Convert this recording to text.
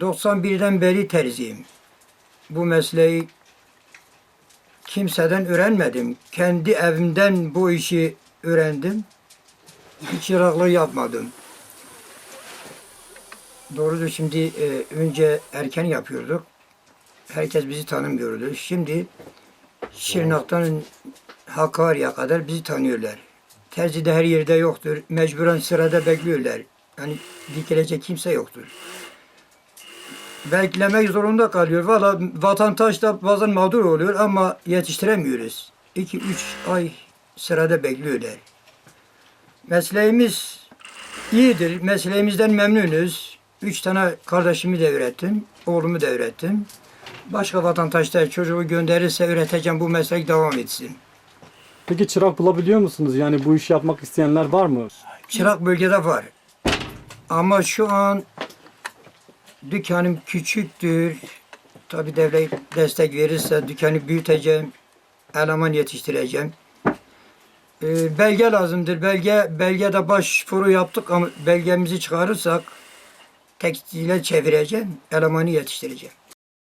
91'den beri terziyim. Bu mesleği kimseden öğrenmedim. Kendi evimden bu işi öğrendim. Hiç yapmadım. Doğrudur şimdi e, önce erken yapıyorduk. Herkes bizi tanımıyordu. Şimdi Şırnak'tan Hakkari'ye kadar bizi tanıyorlar. Terzi de her yerde yoktur. Mecburen sırada bekliyorlar. Yani dikilecek kimse yoktur beklemek zorunda kalıyor. Valla vatandaş da bazen mağdur oluyor ama yetiştiremiyoruz. 2-3 ay sırada bekliyorlar. Mesleğimiz iyidir. Mesleğimizden memnunuz. Üç tane kardeşimi de öğrettim. Oğlumu da öğrettim. Başka vatandaş da çocuğu gönderirse öğreteceğim bu meslek devam etsin. Peki çırak bulabiliyor musunuz? Yani bu işi yapmak isteyenler var mı? Çırak bölgede var. Ama şu an dükkanım küçüktür. Tabi devlet destek verirse dükkanı büyüteceğim. Eleman yetiştireceğim. Ee, belge lazımdır. Belge belgede başvuru yaptık ama belgemizi çıkarırsak tekstile çevireceğim. Elemanı yetiştireceğim.